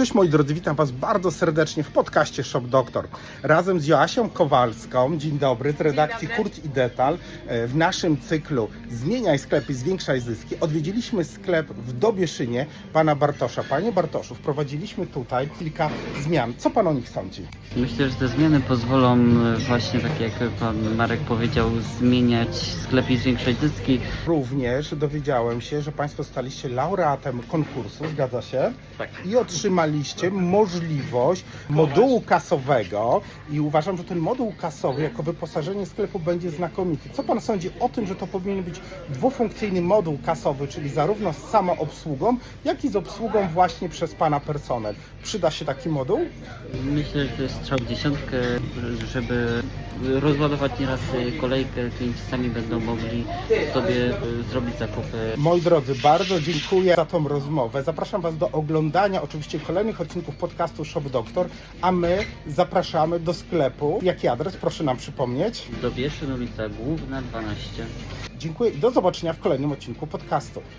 Cześć moi drodzy, witam Was bardzo serdecznie w podcaście Shop Doktor. Razem z Joasią Kowalską, dzień dobry, z redakcji dobry. Hurt i Detal e, w naszym cyklu Zmieniaj sklepy, zwiększaj zyski. Odwiedziliśmy sklep w Dobieszynie pana Bartosza. Panie Bartoszu, wprowadziliśmy tutaj kilka zmian. Co Pan o nich sądzi? Myślę, że te zmiany pozwolą e, właśnie, tak jak pan Marek powiedział, zmieniać sklep i zwiększać zyski. Również dowiedziałem się, że Państwo staliście laureatem konkursu, zgadza się? Tak. I możliwość modułu kasowego i uważam, że ten moduł kasowy jako wyposażenie sklepu będzie znakomity. Co Pan sądzi o tym, że to powinien być dwufunkcyjny moduł kasowy, czyli zarówno z samoobsługą, jak i z obsługą właśnie przez Pana personel? Przyda się taki moduł? Myślę, że to jest strzał w dziesiątkę, żeby rozładować nieraz kolejkę, klienci sami będą mogli sobie e, zrobić zakupy. Moi drodzy, bardzo dziękuję za tą rozmowę. Zapraszam Was do oglądania oczywiście kolejnych odcinków podcastu Shop Doktor, a my zapraszamy do sklepu. Jaki adres? Proszę nam przypomnieć. Do Bieszyn, ulica Główna 12. Dziękuję i do zobaczenia w kolejnym odcinku podcastu.